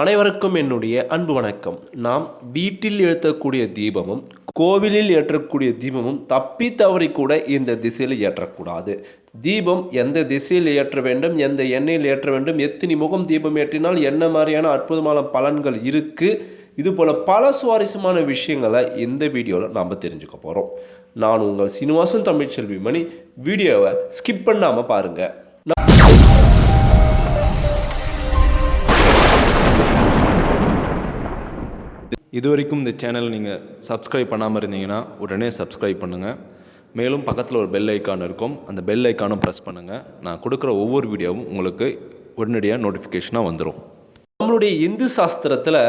அனைவருக்கும் என்னுடைய அன்பு வணக்கம். நாம் வீட்டில் ஏற்றக்கூடிய தீபமும் கோவிலில் ஏற்றக்கூடிய தீபமும் தப்பி தவறி கூட இந்த திசையில் ஏற்றக்கூடாது. தீபம் எந்த திசையில் ஏற்ற வேண்டும் எந்த எண்ணெயில் ஏற்ற வேண்டும் எத்தனை முகம் தீபம் ஏற்றினால் என்ன மாதிரியான அற்புதமான பலன்கள் இருக்குது இது போல் பல சுவாரஸ்யமான விஷயங்களை இந்த வீடியோவில் நாம் தெரிஞ்சுக்க போகிறோம் நான் உங்கள் சீனிவாசன் தமிழ்ச்செல்வி மணி வீடியோவை ஸ்கிப் பண்ணாமல் பாருங்கள் இது வரைக்கும் இந்த சேனல் நீங்கள் சப்ஸ்கிரைப் பண்ணாமல் இருந்தீங்கன்னா உடனே சப்ஸ்கிரைப் பண்ணுங்கள் மேலும் பக்கத்தில் ஒரு பெல் ஐக்கான் இருக்கும். அந்த பெல் ஐக்கானும் ப்ரெஸ் பண்ணுங்கள் நான் கொடுக்குற ஒவ்வொரு வீடியோவும் உங்களுக்கு உடனடியாக நோட்டிஃபிகேஷனாக வந்துடும் நம்மளுடைய இந்து சாஸ்திரத்தில்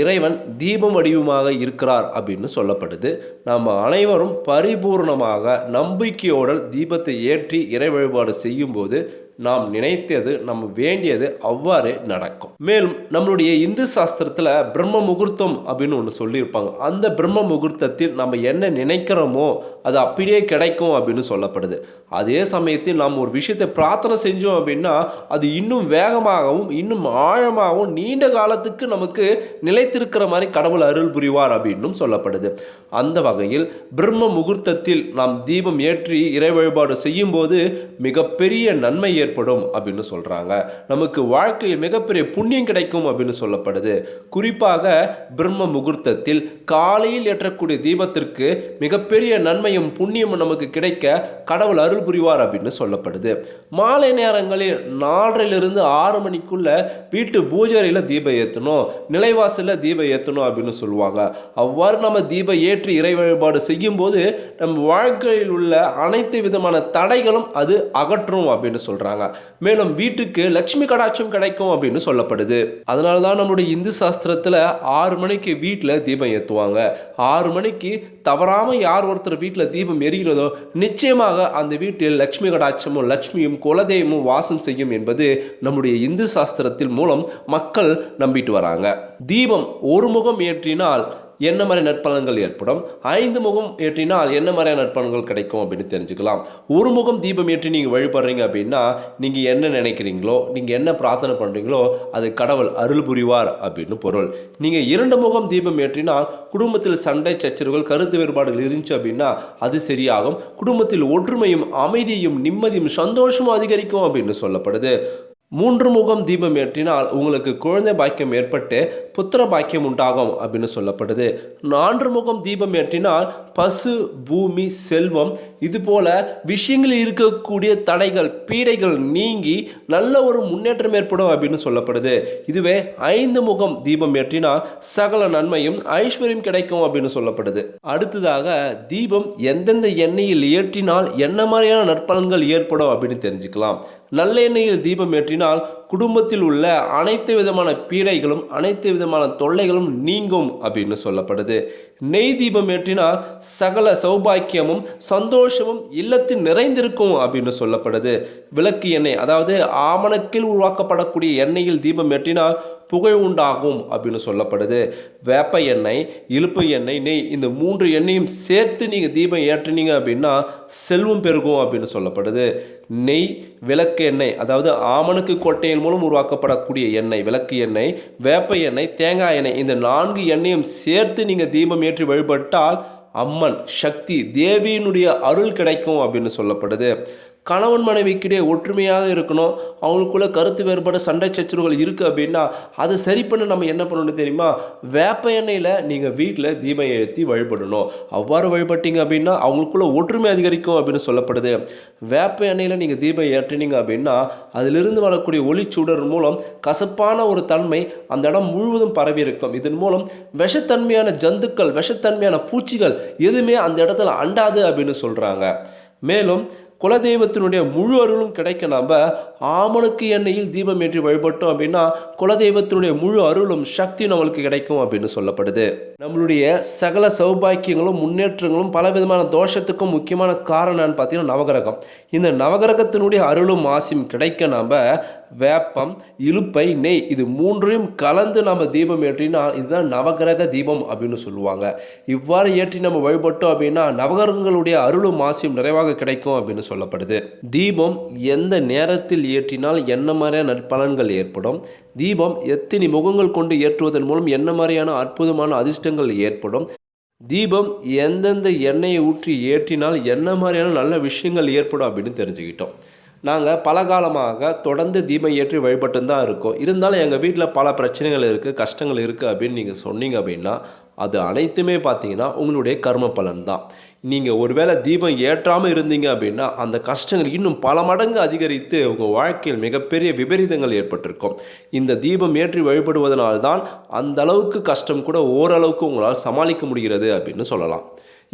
இறைவன் தீபம் வடிவமாக இருக்கிறார் அப்படின்னு சொல்லப்படுது. நம்ம அனைவரும் பரிபூர்ணமாக நம்பிக்கையோடு தீபத்தை ஏற்றி இறை வழிபாடு செய்யும்போது நாம் நினைத்தது நம்ம வேண்டியது அவ்வாறே நடக்கும். மேலும் நம்மளுடைய இந்து சாஸ்திரத்தில் பிரம்ம முகூர்த்தம் அப்படின்னு ஒன்று சொல்லியிருப்பாங்க. அந்த பிரம்ம முகூர்த்தத்தில் நம்ம என்ன நினைக்கிறோமோ அது அப்படியே கிடைக்கும் அப்படின்னு சொல்லப்படுது. அதே சமயத்தில் நாம் ஒரு விஷயத்தை பிரார்த்தனை செஞ்சோம் அப்படின்னா அது இன்னும் வேகமாகவும் இன்னும் ஆழமாகவும் நீண்ட காலத்துக்கு நமக்கு நிலைத்திருக்கிற மாதிரி கடவுள் அருள் புரிவார் அப்படின்னும் சொல்லப்படுது. அந்த வகையில் பிரம்ம முகூர்த்தத்தில் நாம் தீபம் ஏற்றி இறை வழிபாடு செய்யும்போது மிகப்பெரிய நன்மை ஏற்படும் அப்படின்னு சொல்கிறாங்க நமக்கு வாழ்க்கையில் மிகப்பெரிய புண்ணியம் கிடைக்கும் அப்படின்னு சொல்லப்படுது. குறிப்பாக பிரம்ம முகூர்த்தத்தில் காலையில் ஏற்றக்கூடிய தீபத்திற்கு மிகப்பெரிய நன்மையும் புண்ணியமும் நமக்கு கிடைக்க கடவுள் அருள் புரிவார் அப்படின்னு சொல்லப்படுது. மாலை நேரங்களில் நாலரையிலிருந்து ஆறு மணிக்குள்ள வீட்டு பூஜையில் தீபம் ஏற்றணும் நிலைவாசலில் தீபம் ஏற்றணும் அப்படின்னு சொல்லுவாங்க. அவ்வாறு நம்ம தீபம் ஏற்றி இறை வழிபாடு செய்யும்போது நம் வாழ்க்கையில் உள்ள அனைத்து விதமான தடைகளும் அது அகற்றும் அப்படின்னு சொல்கிறாங்க மேலும் வீட்டுக்கு லட்சுமி கடாட்சம் கிடைக்கும் அப்படின்னு சொல்லப்படுது. அதனால தான் நம்மளுடைய இந்து சாஸ்திரத்தில் ஆறு மணிக்கு வீட்டில் தீபம் ஏற்றுவாங்க ஆறு மணிக்கு தவறாமல் யார் ஒருத்தர் வீட்டில் தீபம் எரிகிறதோ நிச்சயமாக அந்த வீட்டில் லட்சுமி கடாட்சமும் லட்சுமியும் குலதெய்வமும் வாசம் செய்யும் என்பது நம்முடைய இந்து சாஸ்திரத்தின் மூலம் மக்கள் நம்பிட்டு வராங்க. தீபம் ஒரு முகம் ஏற்றினால் என்ன மாதிரி நற்பலன்கள் ஏற்படும்? ஐந்து முகம் ஏற்றினால் என்ன மாதிரியான நற்பலன்கள் கிடைக்கும் அப்படின்னு தெரிஞ்சுக்கலாம். ஒரு முகம் தீபம் ஏற்றி நீங்கள் வழிபடுறீங்க அப்படின்னா நீங்கள் என்ன நினைக்கிறீங்களோ நீங்கள் என்ன பிரார்த்தனை பண்ணுறீங்களோ அது கடவுள் அருள் புரிவார் அப்படின்னு பொருள். நீங்கள் இரண்டு முகம் தீபம் ஏற்றினால் குடும்பத்தில் சண்டை சச்சரவுகள் கருத்து வேறுபாடுகள் இருந்துச்சு அப்படின்னா அது சரியாகும். குடும்பத்தில் ஒற்றுமையும் அமைதியும் நிம்மதியும் சந்தோஷமும் அதிகரிக்கும் அப்படின்னு சொல்லப்படுது. மூன்று முகம் தீபம் ஏற்றினால் உங்களுக்கு குழந்தை பாக்கியம் ஏற்பட்டு புத்திர பாக்கியம் உண்டாகும் அப்படின்னு சொல்லப்படுது. நான்கு முகம் தீபம் ஏற்றினால் பசு பூமி செல்வம் இது போல விஷயங்களில் இருக்கக்கூடிய தடைகள் பீடைகள் நீங்கி நல்ல ஒரு முன்னேற்றம் ஏற்படும் அப்படின்னு சொல்லப்படுது. இதுவே ஐந்து முகம் தீபம் ஏற்றினால் சகல நன்மையும் ஐஸ்வர்யம் கிடைக்கும் அப்படின்னு சொல்லப்படுது. அடுத்ததாக தீபம் எந்தெந்த எண்ணெயில் ஏற்றினால் என்ன மாதிரியான நற்பலன்கள் ஏற்படும் அப்படின்னு தெரிஞ்சுக்கலாம். நல்லெண்ணெயில் தீபம் ஏற்றினால் குடும்பத்தில் உள்ள அனைத்து விதமான பீடைகளும் அனைத்து விதமான தொல்லைகளும் நீங்கும் அப்படின்னு சொல்லப்படுது. நெய் தீபம் ஏற்றினால் சகல சௌபாக்கியமும் சந்தோஷமும் இல்லத்தில் நிறைந்திருக்கும் அப்படின்னு சொல்லப்படுது. விளக்கு எண்ணெய் அதாவது ஆமணக்கில் உருவாக்கப்படக்கூடிய எண்ணெயில் தீபம் ஏற்றினால் புகழ் உண்டாகும் அப்படின்னு சொல்லப்படுது. வேப்ப எண்ணெய் இழுப்பு எண்ணெய் நெய் இந்த மூன்று எண்ணெயும் சேர்த்து நீங்கள் தீபம் ஏற்றினீங்க அப்படின்னா செல்வம் பெருகும் அப்படின்னு சொல்லப்படுது. நெய் விளக்கு எண்ணெய் அதாவது ஆமணுக்கு கொட்டையின் மூலம் உருவாக்கப்படக்கூடிய எண்ணெய் விளக்கு எண்ணெய் வேப்ப எண்ணெய் தேங்காய் எண்ணெய் இந்த நான்கு எண்ணெயும் சேர்த்து நீங்கள் தீபம் ஏற்றி வழிபட்டால் அம்மன் சக்தி தேவியினுடைய அருள் கிடைக்கும் அப்படின்னு சொல்லப்படுது. கணவன் மனைவிக்கிடையே ஒற்றுமையாக இருக்கணும். அவங்களுக்குள்ள கருத்து வேறுபாடு சண்டை சச்சரவுகள் இருக்குது அப்படின்னா அதை சரி பண்ண நம்ம என்ன பண்ணணும் தெரியுமா? வேப்ப எண்ணெயில் நீங்கள் வீட்டில் தீபம் ஏற்றி வழிபடணும். அவ்வாறு வழிபட்டீங்க அப்படின்னா அவங்களுக்குள்ள ஒற்றுமை அதிகரிக்கும் அப்படின்னு சொல்லப்படுது. வேப்ப எண்ணெயில் நீங்கள் தீபம் ஏற்றினீங்க அப்படின்னா அதிலிருந்து வரக்கூடிய ஒளிச்சுடர் மூலம் கசப்பான ஒரு தன்மை அந்த இடம் முழுவதும் பரவி இருக்கும். இதன் மூலம் விஷத்தன்மையான ஜந்துக்கள் விஷத்தன்மையான பூச்சிகள் எதுவுமே அந்த இடத்துல அண்டாது அப்படின்னு சொல்கிறாங்க மேலும் குலதெய்வத்தினுடைய முழு அருளும் கிடைக்க நம்ம ஆமணக்கு எண்ணெயில் தீபம் ஏற்றி வழிபட்டோம் அப்படின்னா குலதெய்வத்தினுடைய முழு அருளும் சக்தியும் நம்மளுக்கு கிடைக்கும் அப்படின்னு சொல்லப்படுது. நம்மளுடைய சகல சௌபாக்கியங்களும் முன்னேற்றங்களும் பல விதமான தோஷத்துக்கும் முக்கியமான காரணம்னு பார்த்தீங்கன்னா நவகிரகம். இந்த நவகிரகத்தினுடைய அருளும் ஆசியும் கிடைக்க நம்ம வேப்பம் இலுப்பை நெய் இது மூன்றையும் கலந்து நம்ம தீபம் ஏற்றினால் இதுதான் நவகிரக தீபம் அப்படின்னு சொல்லுவாங்க. இவ்வாறு ஏற்றி நம்ம வழிபட்டோம் அப்படின்னா நவகிரகங்களுடைய அருளும் ஆசையும் நிறைவாக கிடைக்கும் அப்படின்னு சொல்லப்படுது. தீபம் எந்த நேரத்தில் ஏற்றினால் என்ன மாதிரியான நற்பலன்கள் ஏற்படும்? தீபம் எத்தனை முகங்கள் கொண்டு ஏற்றுவதன் மூலம் என்ன மாதிரியான அற்புதமான அதிர்ஷ்டங்கள் ஏற்படும்? தீபம் எந்தெந்த எண்ணெயை ஊற்றி ஏற்றினால் என்ன மாதிரியான நல்ல விஷயங்கள் ஏற்படும் அப்படின்னு தெரிஞ்சுக்கிட்டோம். நாங்கள் பல காலமாக தொடர்ந்து தீபம் ஏற்றி வழிபட்டு தான் இருக்கோம். இருந்தாலும் எங்கள் வீட்டில் பல பிரச்சனைகள் இருக்குது கஷ்டங்கள் இருக்குது அப்படின்னு நீங்கள் சொன்னீங்க அப்படின்னா அது அனைத்துமே பார்த்தீங்கன்னா உங்களுடைய கர்ம பலன் தான். நீங்கள் ஒருவேளை தீபம் ஏற்றாமல் இருந்தீங்க அப்படின்னா அந்த கஷ்டங்கள் இன்னும் பல மடங்கு அதிகரித்து உங்கள் வாழ்க்கையில் மிகப்பெரிய விபரீதங்கள் ஏற்பட்டிருக்கும். இந்த தீபம் ஏற்றி வழிபடுவதனால்தான் அந்த அளவுக்கு கஷ்டம் கூட ஓரளவுக்கு உங்களால் சமாளிக்க முடிகிறது அப்படின்னு சொல்லலாம்.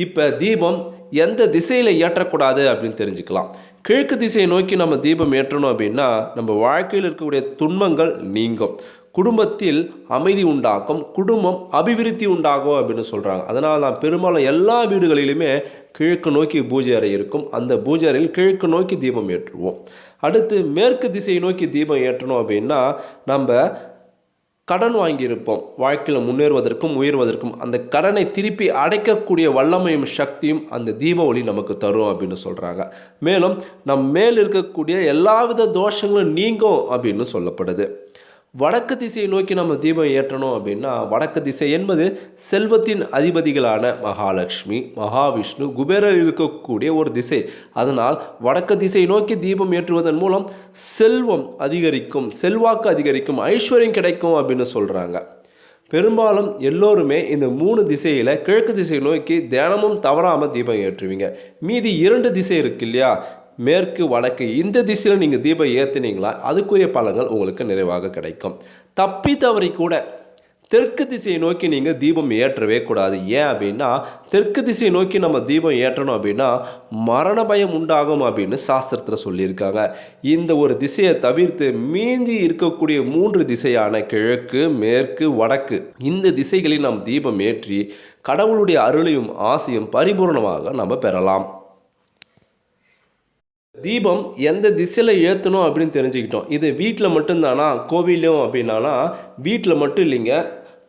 இப்போ தீபம் எந்த திசையில் ஏற்றக்கூடாது அப்படின்னு தெரிஞ்சுக்கலாம். கிழக்கு திசையை நோக்கி நம்ம தீபம் ஏற்றணும் அப்படின்னா நம்ம வாழ்க்கையில் இருக்கக்கூடிய துன்பங்கள் நீங்கும். குடும்பத்தில் அமைதி உண்டாக்கும் குடும்பம் அபிவிருத்தி உண்டாகும் அப்படின்னு சொல்கிறாங்க அதனால தான் பெரும்பாலும் எல்லா வீடுகளிலுமே கிழக்கு நோக்கி பூஜை அறை இருக்கும். அந்த பூஜை அறையில் கிழக்கு நோக்கி தீபம் ஏற்றுவோம். அடுத்து மேற்கு திசையை நோக்கி தீபம் ஏற்றணும் அப்படின்னா நம்ம கடன் வாங்கியிருப்போம். வாழ்க்கையில் முன்னேறுவதற்கும் உயர்வதற்கும் அந்த கடனை திருப்பி அடைக்கக்கூடிய வல்லமையும் சக்தியும் அந்த தீப ஒளி நமக்கு தரும் அப்படின்னு சொல்கிறாங்க மேலும் நம் மேல் இருக்கக்கூடிய எல்லாவித தோஷங்களும் நீங்கும் அப்படின்னு சொல்லப்படுது. வடக்கு திசையை நோக்கி நம்ம தீபம் ஏற்றணும் அப்படின்னா வடக்கு திசை என்பது செல்வத்தின் அதிபதிகளான மகாலட்சுமி மகாவிஷ்ணு குபேரர் இருக்கக்கூடிய ஒரு திசை. அதனால் வடக்கு திசை நோக்கி தீபம் ஏற்றுவதன் மூலம் செல்வம் அதிகரிக்கும் செல்வாக்கு அதிகரிக்கும் ஐஸ்வர்யம் கிடைக்கும் அப்படின்னு சொல்கிறாங்க பெரும்பாலும் எல்லோருமே இந்த மூணு திசையில் கிழக்கு திசையை நோக்கி தினமும் தவறாமல் தீபம் ஏற்றுவீங்க. மீதி இரண்டு திசை இருக்கு இல்லையா? மேற்கு வடக்கு இந்த திசையில் நீங்கள் தீபம் ஏற்றினீங்களா அதுக்குரிய பலன்கள் உங்களுக்கு நிறைவாக கிடைக்கும். தப்பி தவறி கூட தெற்கு திசையை நோக்கி நீங்கள் தீபம் ஏற்றவே கூடாது. ஏன் அப்படின்னா தெற்கு திசையை நோக்கி நம்ம தீபம் ஏற்றணும் அப்படின்னா மரண பயம் உண்டாகும் அப்படின்னு சாஸ்திரத்தில் சொல்லியிருக்காங்க. இந்த ஒரு திசையை தவிர்த்து மீந்தி இருக்கக்கூடிய மூன்று திசையான கிழக்கு மேற்கு வடக்கு இந்த திசைகளில் நாம் தீபம் ஏற்றி கடவுளுடைய அருளையும் ஆசையும் பரிபூர்ணமாக நம்ம பெறலாம். தீபம் எந்த திசையில் ஏற்றணும் அப்படின்னு தெரிஞ்சுக்கிட்டோம். இது வீட்டில் மட்டும்தானா? கோவிலும் அப்படின்னானா வீட்டில் மட்டும் இல்லைங்க.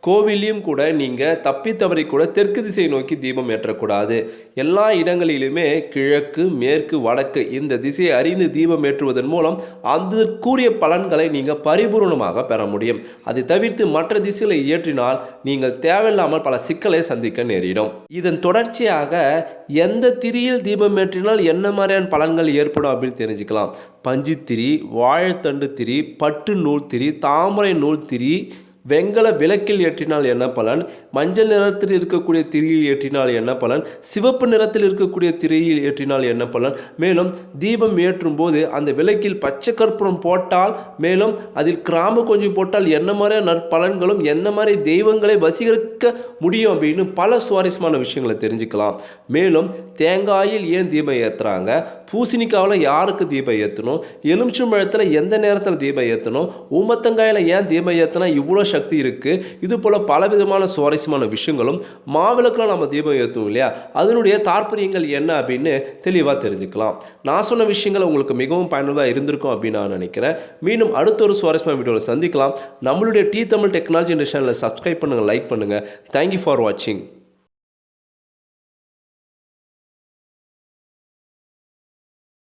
கோவிலையும் கூட நீங்கள் தப்பி தவறி கூட தெற்கு திசை நோக்கி தீபம் ஏற்றக்கூடாது. எல்லா இடங்களிலுமே கிழக்கு மேற்கு வடக்கு இந்த திசையை அறிந்து தீபம் ஏற்றுவதன் மூலம் அதற்குரிய பலன்களை நீங்கள் பரிபூர்ணமாக பெற முடியும். அதை தவிர்த்து மற்ற திசைகளை ஏற்றினால் நீங்கள் தேவையில்லாமல் பல சிக்கலை சந்திக்க நேரிடும். இதன் தொடர்ச்சியாக எந்த திரியில் தீபம் ஏற்றினால் என்ன மாதிரியான பலன்கள் ஏற்படும் அப்படின்னு தெரிஞ்சுக்கலாம். பஞ்சுத்திரி வாழைத்தண்டு திரி பட்டு நூல் திரி தாமரை நூல் திரி வெங்கல விளக்கில் ஏற்றினால் என்ன பலன்? மஞ்சள் நிறத்தில் இருக்கக்கூடிய திரியில் ஏற்றினால் என்ன பலன்? சிவப்பு நிறத்தில் இருக்கக்கூடிய திரையில் ஏற்றினால் என்ன பலன்? மேலும் தீபம் ஏற்றும் போது அந்த விளக்கில் பச்சை கற்பூரம் போட்டால் மேலும் அதில் கிராம்பு கொஞ்சம் போட்டால் என்ன மாதிரி நற்பலன்களும் என்ன மாதிரி தெய்வங்களை வசீகரிக்க முடியும் அப்படின்னு பல சுவாரஸ்யமான விஷயங்களை தெரிஞ்சுக்கலாம். மேலும் தேங்காயில் ஏன் தீபம் ஏற்றுறாங்க பூசணிக்காவில் யாருக்கு தீபம் ஏற்றணும் எலுமிச்சம்பழத்தில் எந்த நேரத்தில் தீபம் ஏற்றணும் ஊமத்தங்காயில் ஏன் தீபம் ஏற்றினா இவ்வளோ சக்தி இருக்குது இது போல் பலவிதமான சுவாரஸ்யமான விஷயங்களும் மாவிளக்கெலாம் நம்ம தீபம் ஏற்றுவோம் இல்லையா? அதனுடைய தாற்பயங்கள் என்ன அப்படின்னு தெளிவாக தெரிஞ்சுக்கலாம். நான் சொன்ன விஷயங்கள் உங்களுக்கு மிகவும் பயனுள்ளதாக இருந்திருக்கும் அப்படின்னு நான் நினைக்கிறேன். மீண்டும் அடுத்த ஒரு சுவாரஸ்யமான வீடியோவில் சந்திக்கலாம். நம்மளுடைய டி தமிழ் டெக்னாலஜி என்ற சேனலை சப்ஸ்கிரைப் பண்ணுங்கள் லைக் பண்ணுங்கள் தேங்க்யூ ஃபார் வாட்சிங்